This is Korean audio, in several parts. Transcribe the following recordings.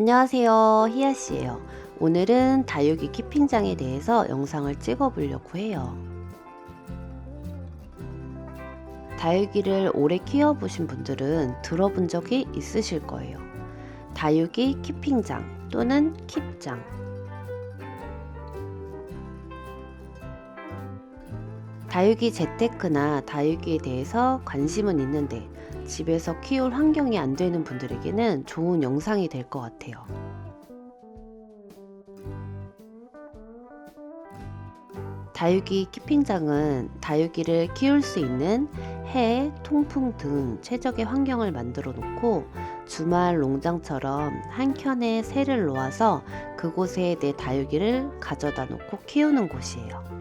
안녕하세요. 희야씨예요. 오늘은 다육이 키핑장에 대해서 영상을 찍어 보려고 해요. 다육이를 오래 키워 보신 분들은 들어본 적이 있으실 거예요. 다육이 키핑장 또는 킵장. 다육이 재테크나 다육이에 대해서 관심은 있는데 집에서 키울 환경이 안 되는 분들에게는 좋은 영상이 될 것 같아요. 다육이 키핑장은 다육이를 키울 수 있는 해, 통풍 등 최적의 환경을 만들어 놓고 주말 농장처럼 한 켠에 새를 놓아서 그곳에 내 다육이를 가져다 놓고 키우는 곳이에요.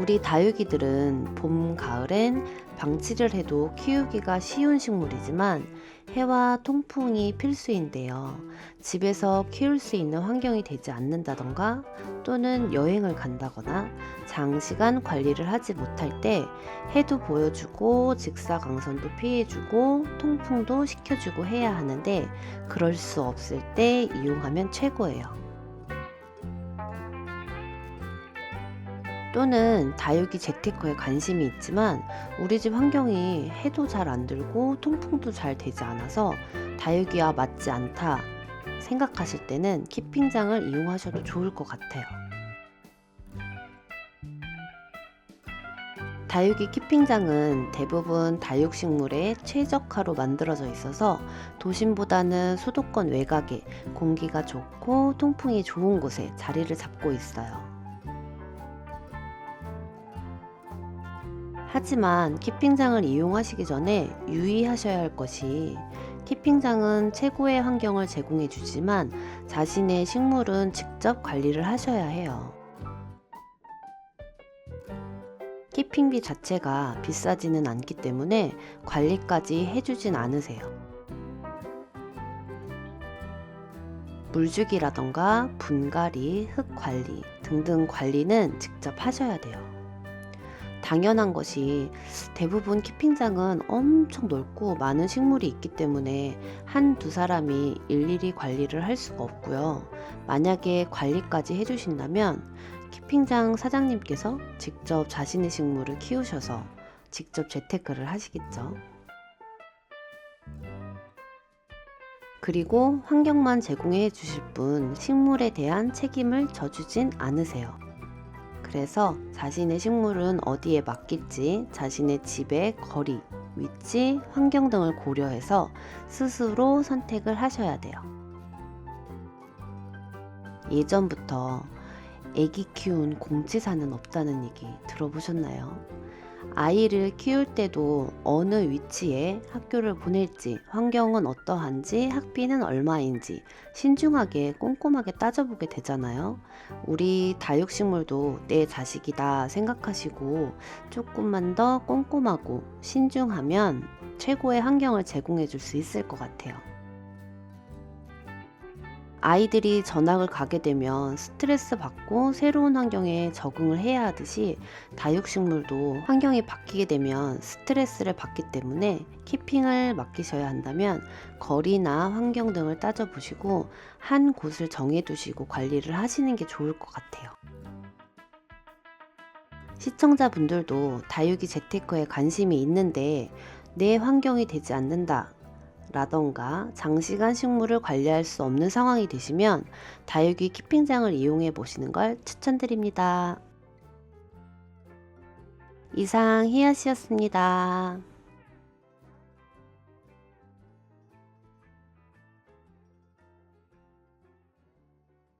우리 다육이들은 봄, 가을엔 방치를 해도 키우기가 쉬운 식물이지만 해와 통풍이 필수인데요. 집에서 키울 수 있는 환경이 되지 않는다던가 또는 여행을 간다거나 장시간 관리를 하지 못할 때 해도 보여주고 직사광선도 피해주고 통풍도 시켜주고 해야 하는데 그럴 수 없을 때 이용하면 최고예요. 또는 다육이 재테크에 관심이 있지만 우리 집 환경이 해도 잘 안 들고 통풍도 잘 되지 않아서 다육이와 맞지 않다 생각하실 때는 키핑장을 이용하셔도 좋을 것 같아요. 다육이 키핑장은 대부분 다육식물에 최적화로 만들어져 있어서 도심보다는 수도권 외곽에 공기가 좋고 통풍이 좋은 곳에 자리를 잡고 있어요. 하지만 키핑장을 이용하시기 전에 유의하셔야 할 것이 키핑장은 최고의 환경을 제공해 주지만 자신의 식물은 직접 관리를 하셔야 해요. 키핑비 자체가 비싸지는 않기 때문에 관리까지 해주진 않으세요. 물주기라던가 분갈이, 흙 관리 등등 관리는 직접 하셔야 돼요. 당연한 것이 대부분 키핑장은 엄청 넓고 많은 식물이 있기 때문에 한두 사람이 일일이 관리를 할 수가 없고요. 만약에 관리까지 해주신다면 키핑장 사장님께서 직접 자신의 식물을 키우셔서 직접 재테크를 하시겠죠. 그리고 환경만 제공해 주실 뿐 식물에 대한 책임을 져주진 않으세요. 그래서 자신의 식물은 어디에 맡길지 자신의 집의 거리, 위치, 환경 등을 고려해서 스스로 선택을 하셔야 돼요. 예전부터 애기 키운 공치사는 없다는 얘기 들어보셨나요? 아이를 키울 때도 어느 위치에 학교를 보낼지, 환경은 어떠한지, 학비는 얼마인지 신중하게 꼼꼼하게 따져보게 되잖아요. 우리 다육식물도 내 자식이다 생각하시고 조금만 더 꼼꼼하고 신중하면 최고의 환경을 제공해 줄 수 있을 것 같아요. 아이들이 전학을 가게 되면 스트레스 받고 새로운 환경에 적응을 해야 하듯이 다육식물도 환경이 바뀌게 되면 스트레스를 받기 때문에 키핑을 맡기셔야 한다면 거리나 환경 등을 따져보시고 한 곳을 정해두시고 관리를 하시는 게 좋을 것 같아요. 시청자분들도 다육이 재테크에 관심이 있는데 내 환경이 되지 않는다 라던가 장시간 식물을 관리할 수 없는 상황이 되시면 다육이 키핑장을 이용해 보시는 걸 추천드립니다. 이상 희야씨였습니다.